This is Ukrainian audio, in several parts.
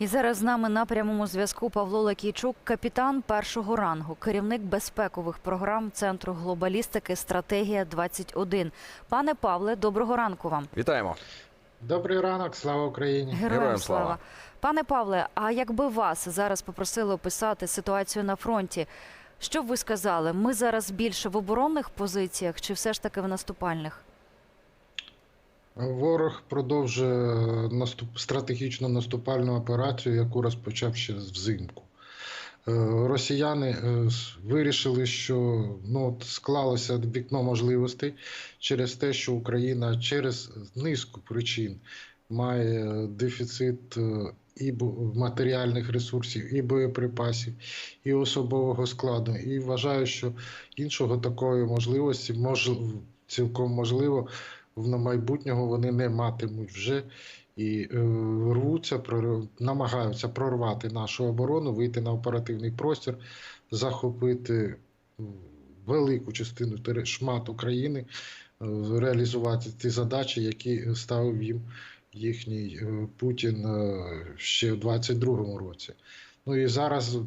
І зараз з нами на прямому зв'язку Павло Лакійчук, капітан першого рангу, керівник безпекових програм Центру глобалістики Стратегія 21 Пане Павле, доброго ранку вам. Вітаємо. Добрий ранок, слава Україні. Героям, Героям слава. слава. Пане Павле, а якби вас зараз попросили описати ситуацію на фронті, що б ви сказали? Ми зараз більше в оборонних позиціях чи все ж таки в наступальних? Ворог продовжує наступ... стратегічну наступальну операцію, яку розпочав ще взимку. Е, Росіяни е, вирішили, що ну, склалося вікно можливостей через те, що Україна через низку причин має дефіцит е, і матеріальних ресурсів, і боєприпасів, і особового складу. І вважаю, що іншого такої можливості мож... цілком можливо на майбутнього вони не матимуть вже і е, рвуться, прор- намагаються прорвати нашу оборону, вийти на оперативний простір, захопити велику частину шмат України, е, реалізувати ті задачі, які ставив їм їхній е, Путін ще в 22-му році. Ну і зараз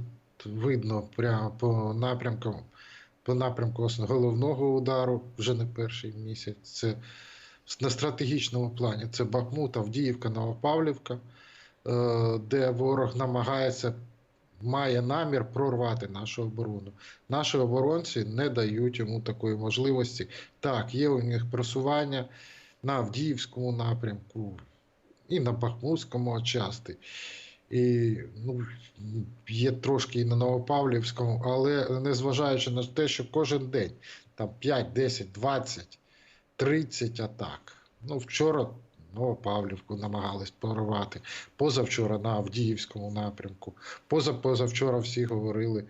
видно прямо по напрямкам. По напрямку головного удару вже не перший місяць. Це на стратегічному плані це Бахмут, Авдіївка, Новопавлівка, е, де ворог намагається, має намір прорвати нашу оборону. Наші оборонці не дають йому такої можливості. Так, є у них просування на Авдіївському напрямку і на Бахмутському отчасти. І ну, є трошки і на Новопавлівському, але незважаючи на те, що кожен день там 5, 10, 20 30 атак. Ну, вчора Новопавлівку намагались прорвати. Позавчора на Авдіївському напрямку. Поза позавчора всі говорили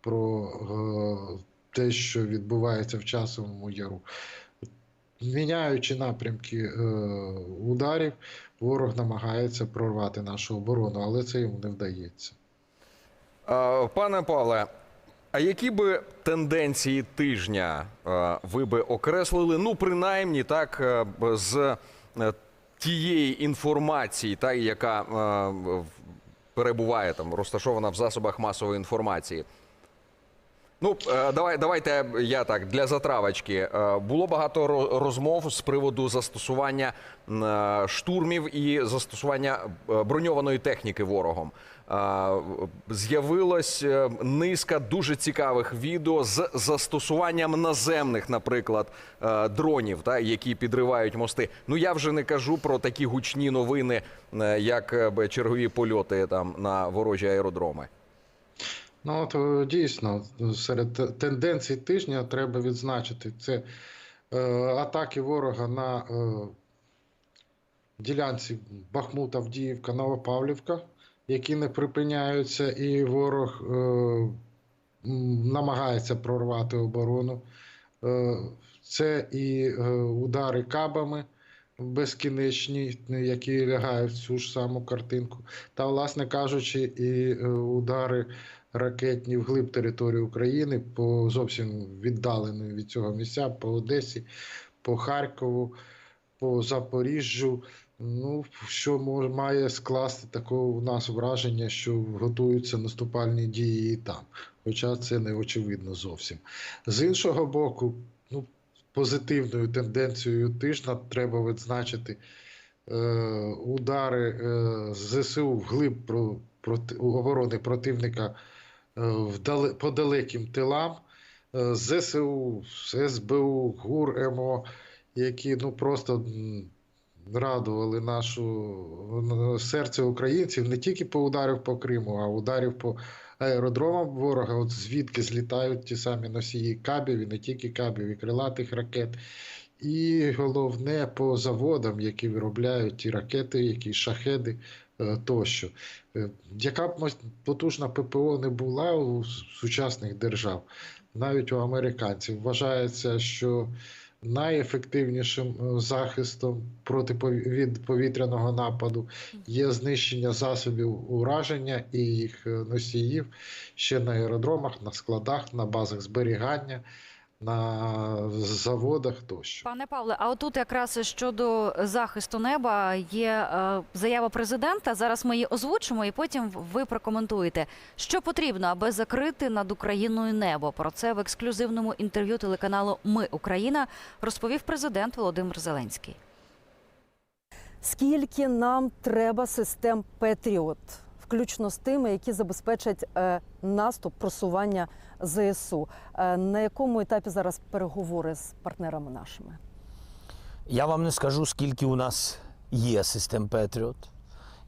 про е, те, що відбувається в часовому яру. Міняючи напрямки е, ударів, ворог намагається прорвати нашу оборону, але це йому не вдається. Е, Пане Павле, а які би тенденції тижня е, ви би окреслили? Ну, принаймні, так, е, з е, тієї інформації, та, яка перебуває там, розташована в засобах масової інформації. Ну, давай, давайте я так для затравочки. Було багато ро- розмов з приводу застосування штурмів і застосування броньованої техніки ворогом. З'явилась е, низка дуже цікавих відео з застосуванням наземних, наприклад, е, дронів, та, які підривають мости. Ну я вже не кажу про такі гучні новини, е, як чергові польоти там на ворожі аеродроми. Ну, е, дійсно, серед тенденцій тижня треба відзначити це е, атаки ворога на е, ділянці Бахмут, Авдіївка, Новопавлівка, які не припиняються, і ворог е, намагається прорвати оборону. Е, це і е, удари кабами безкінечні, які лягають в цю ж саму картинку. Та, власне кажучи, і е, удари ракетні вглиб території України по зовсім віддаленої від цього місця, по Одесі, по Харкову, по Запоріжжю. Ну, що має скласти такого у нас враження, що готуються наступальні дії і там. Хоча це не очевидно зовсім. З іншого боку, ну, позитивною тенденцією тижня треба відзначити е, удари е, ЗСУ вглиб про, проти, оборони противника е, вдале, по далеким тилам. Е, ЗСУ, СБУ, ГУР, МО, які ну, просто радували нашу е, серце українців не тільки по ударів по Криму, а ударів по аеродромам ворога, от звідки злітають ті самі носії кабів, і не тільки кабів, і крилатих ракет. І головне по заводам, які виробляють ті ракети, які шахеди е, тощо. Е, Яка б потужна ППО не була у сучасних держав, навіть у американців, вважається, що найефективнішим е, захистом проти від повітряного нападу є знищення засобів ураження і їх е, носіїв ще на аеродромах, на складах, на базах зберігання. На заводах тощо. Пане Павле, а отут якраз щодо захисту неба є е, заява президента. Зараз ми її озвучимо, і потім ви прокоментуєте, що потрібно, аби закрити над Україною небо. Про це в ексклюзивному інтерв'ю телеканалу Ми Україна розповів президент Володимир Зеленський. Скільки нам треба систем Петріот, включно з тими, які забезпечать е, наступ просування ЗСУ? Е, на якому етапі зараз переговори з партнерами нашими? Я вам не скажу, скільки у нас є систем Петріот.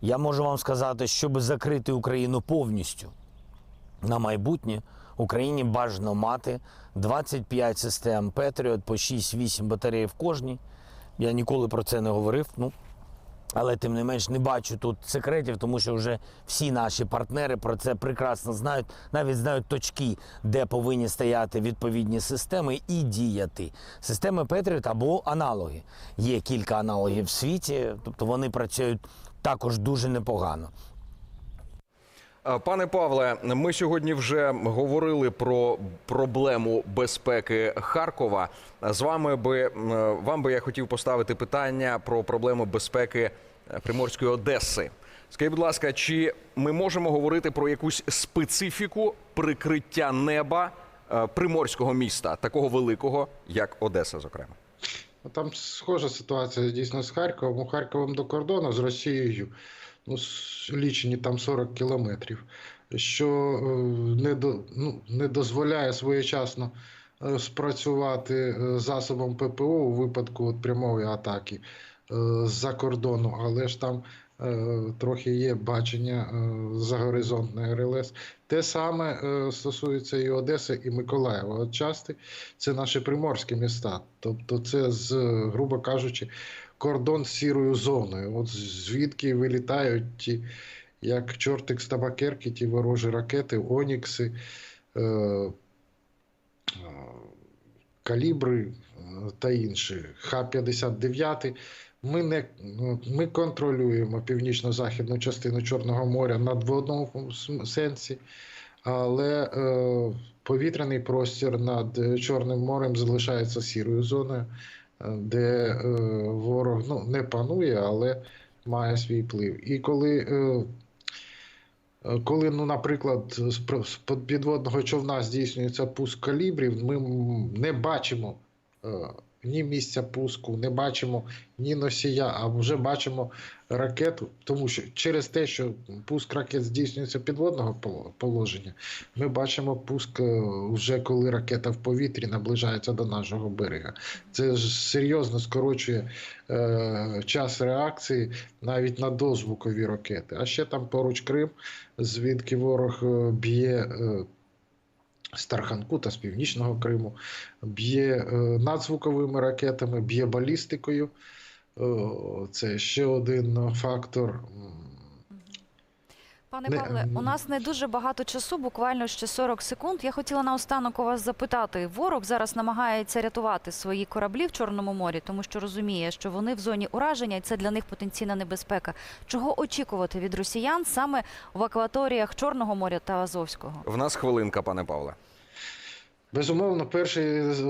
Я можу вам сказати, щоб закрити Україну повністю на майбутнє, Україні бажано мати 25 систем Петріот по 6-8 батарей в кожній. Я ніколи про це не говорив. Ну, але тим не менш не бачу тут секретів, тому що вже всі наші партнери про це прекрасно знають, навіть знають точки, де повинні стояти відповідні системи і діяти. Системи Петріот або аналоги. Є кілька аналогів в світі, тобто вони працюють також дуже непогано. Е, Пане Павле, ми сьогодні вже говорили про проблему безпеки Харкова. З вами би вам би я хотів поставити питання про проблему безпеки е, Приморської Одеси. Скажіть, будь ласка, чи ми можемо говорити про якусь специфіку прикриття неба е, приморського міста, такого великого, як Одеса, зокрема? Ну, Там схожа ситуація дійсно з Харковом. Харковом до кордону з Росією ну, лічені там 40 кілометрів, що е, не, до, ну, не дозволяє своєчасно е, спрацювати е, засобом ППО у випадку от прямої атаки з-за кордону, але ж там трохи є бачення е, загоризонтної РЛС. Те саме стосується і Одеси, і Миколаєва. От части це наші приморські міста. Тобто, це з, грубо кажучи, кордон з сірою зоною. От звідки вилітають ті, як чортик з табакерки, ті ворожі ракети, Онікси, е, е, калібри е, та інші. Х-59. Ми, не, ну, ми контролюємо північно-західну частину Чорного моря на см- сенсі, але е, повітряний простір над Чорним морем залишається сірою зоною, де е, ворог ну, не панує, але має свій вплив. І коли, е, е, коли ну, наприклад, з підводного човна здійснюється пуск калібрів, ми не бачимо. Ні місця пуску, не бачимо ні носія, а вже бачимо ракету, тому що через те, що пуск ракет здійснюється підводного поло- положення, ми бачимо пуск е, вже коли ракета в повітрі наближається до нашого берега. Це ж серйозно скорочує е, час реакції навіть на дозвукові ракети. А ще там поруч Крим, звідки ворог е, б'є. Е, з Тарханку та з північного Криму, б'є е, надзвуковими ракетами, б'є балістикою. Е, Це ще один фактор. Пане Не- Павле, у нас не дуже багато часу, буквально ще 40 секунд. Я хотіла наостанок у вас запитати. Ворог зараз намагається рятувати свої кораблі в Чорному морі, тому що розуміє, що вони в зоні ураження, і це для них потенційна небезпека. Чого очікувати від росіян саме в акваторіях Чорного моря та Азовського? В нас хвилинка, пане Павле. Безумовно, перша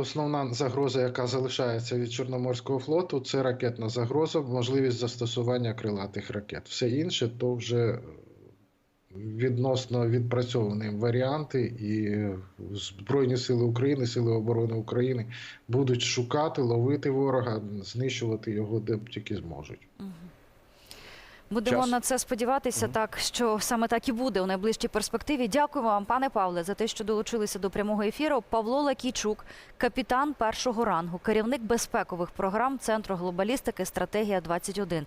основна загроза, яка залишається від Чорноморського флоту, це ракетна загроза, можливість застосування крилатих ракет. Все інше то вже відносно відпрацьовані варіанти, і Збройні Сили України, Сили оборони України будуть шукати, ловити ворога, знищувати його де тільки зможуть. Будемо Час. на це сподіватися, так що саме так і буде у найближчій перспективі. Дякуємо вам, пане Павле, за те, що долучилися до прямого ефіру. Павло Лакійчук, капітан першого рангу, керівник безпекових програм Центру глобалістики Стратегія 21